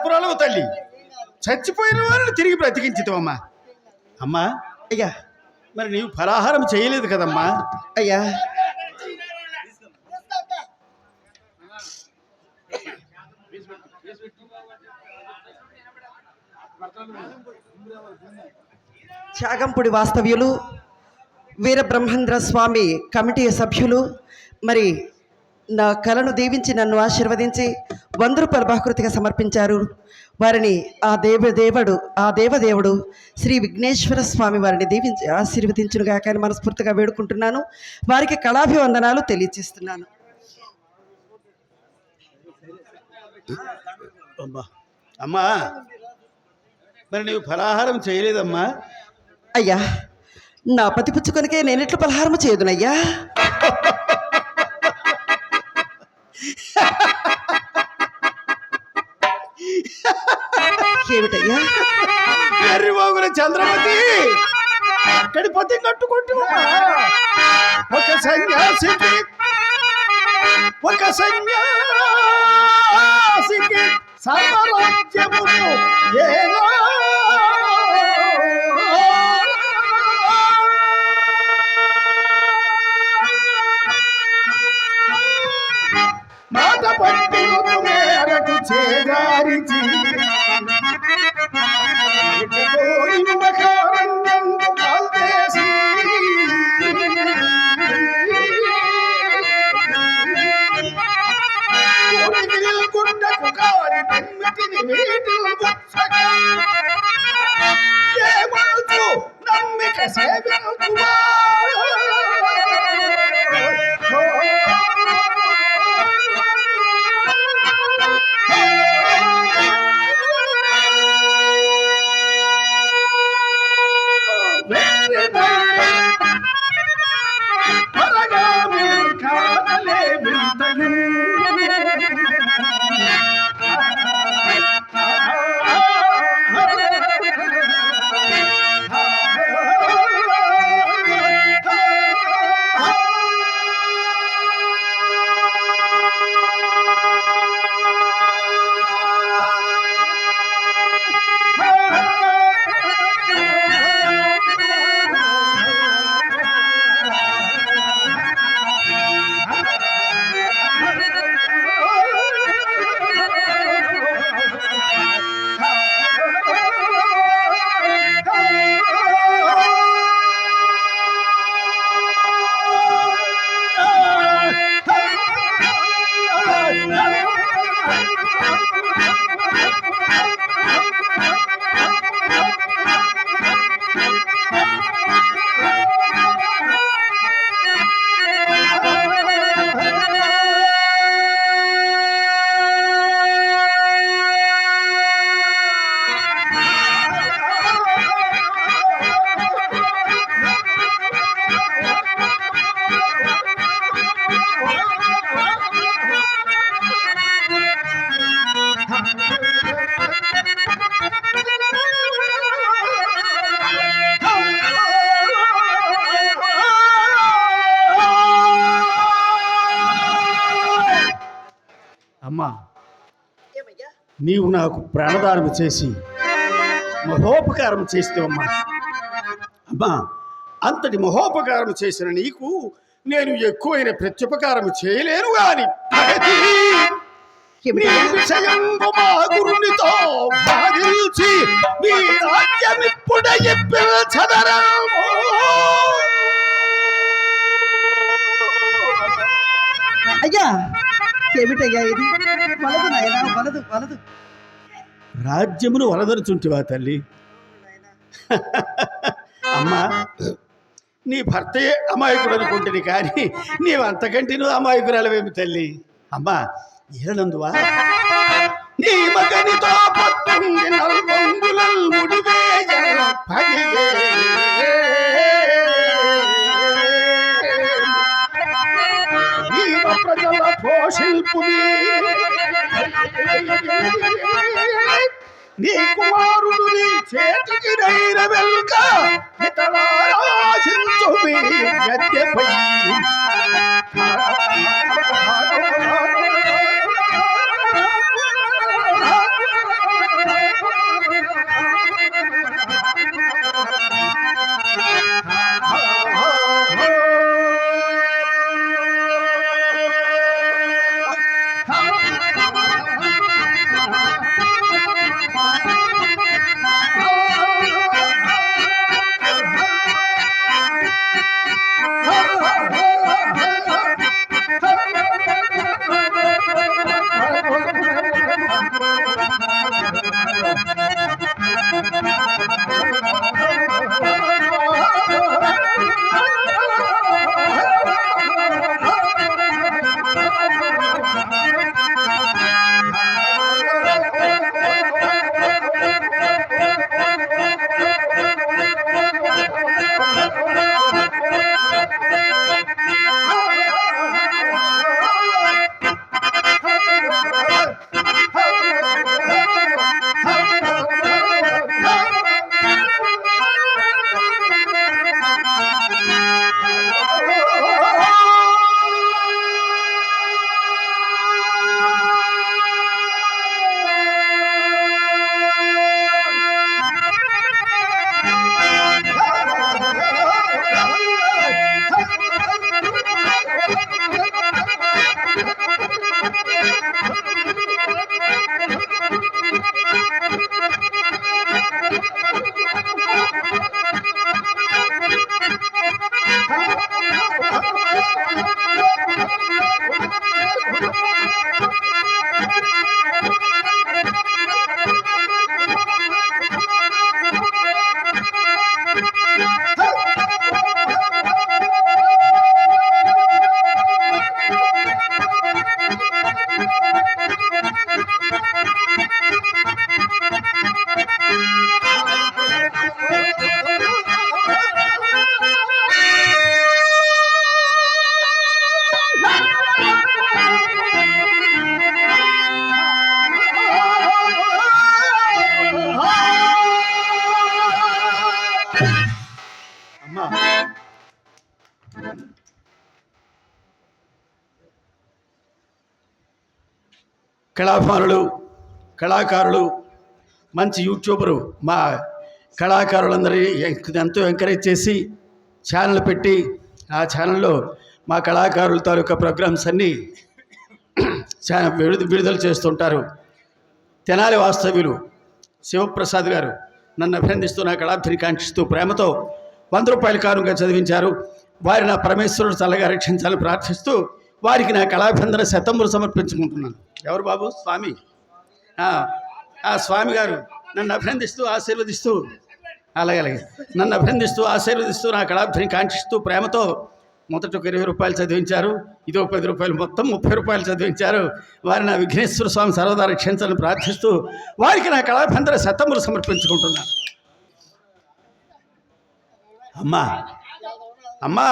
తత్పురాలవు తల్లి. చచ్చిపోయిన వారిని తిరిగి బ్రతికించుతావమ్మా. అమ్మా అయ్యా మరి నీవు ఫలాహారం చేయలేదు కదమ్మా. అయ్యా. త్యాగంపుడి వాస్తవ్యులు వీరబ్రహ్మేంద్ర స్వామి కమిటీ సభ్యులు మరి నా కళను దీవించి నన్ను ఆశీర్వదించి వంద రూపాయల బహుకృతిగా సమర్పించారు. వారిని ఆ దేవదేవుడు ఆ దేవదేవుడు శ్రీ విఘ్నేశ్వర స్వామి వారిని దీవించి ఆశీర్వదించునుగా కానీ మనస్ఫూర్తిగా వేడుకుంటున్నాను. వారికి కళాభివందనాలు తెలియజేస్తున్నాను. అమ్మా మరి నీవు ఫలాహారం చేయలేదమ్మా? అయ్యా నా పతి పుచ్చుకొనికే నేనెట్లు పలహారము చేయదునయ్యా. ఏమిటయ్యా ఎర్రిమోగుల చంద్రమతి! అక్కడి పతి కట్టుకుంటూ ఒక సన్యాసికి ఒక సన్యాసికి సర్వరాజ్యమును ఏదో మాట పట్టి మేరకు చేదారిచి నమ్మిక అమ్మా నీవు నాకు ప్రాణదానం చేసి మహోపకారం చేస్తావమ్మా. అమ్మా అంతటి మహోపకారం చేసిన నీకు నేను ఎక్కువైన ప్రత్యుపకారం చేయలేను గాని. మా పిలచదరము అయ్యా ఏమిటయ్యా ఇది? వలదు నాయనా వలదు వలదు. రాజ్యమును వలదరుచుంటివా తల్లి? అమ్మా నీ భర్తయే అమాయకుడు అనుకుంటుంది కానీ నీవు అంతకంటే నువ్వు అమాయకురాలవేమి తల్లి? అమ్మా ఏనందువా నీ మగనితో పత్తుంది నల్గొంగులల్ ముడివేయ పగిలే. శిల్పుని. నీ కుమారుడు నీ చేతికి నైన వెల్క ఇతరారాశించు మీ గద్దెపై అమ్మా. కళాభిమానులు కళాకారులు మంచి యూట్యూబరు మా కళాకారులందరినీ ఎంతో ఎంకరేజ్ చేసి ఛానల్ పెట్టి ఆ ఛానల్లో మా కళాకారుల తాలూకా ప్రోగ్రామ్స్ అన్నీ విడుదల విడుదల చేస్తుంటారు. తెనాలి వాస్తవ్యులు శివప్రసాద్ గారు నన్ను అభినందిస్తూ నా కళాభిని కాంక్షిస్తూ ప్రేమతో వంద రూపాయల కారుగా చదివించారు. వారి నా పరమేశ్వరుడు చల్లగా రక్షించాలని ప్రార్థిస్తూ వారికి నా కళాభిందన శతంబులు సమర్పించుకుంటున్నాను. ఎవరు బాబు? స్వామి. ఆ, స్వామి గారు నన్ను అభినందిస్తూ ఆశీర్వదిస్తూ అలాగే అలాగే. నన్ను అభినందిస్తూ ఆశీర్వదిస్తూ నా కళాభిని కాంక్షిస్తూ ప్రేమతో మొదట ఒక ఇరవై రూపాయలు చదివించారు. ఇది ఒక పది రూపాయలు మొత్తం ముప్పై రూపాయలు చదివించారు. వారి నా విఘ్నేశ్వర స్వామి సర్వదా రక్షించాలని ప్రార్థిస్తూ వారికి నా కళాభంధర శతంబులు సమర్పించుకుంటున్నాను. అమ్మా. అమ్మా.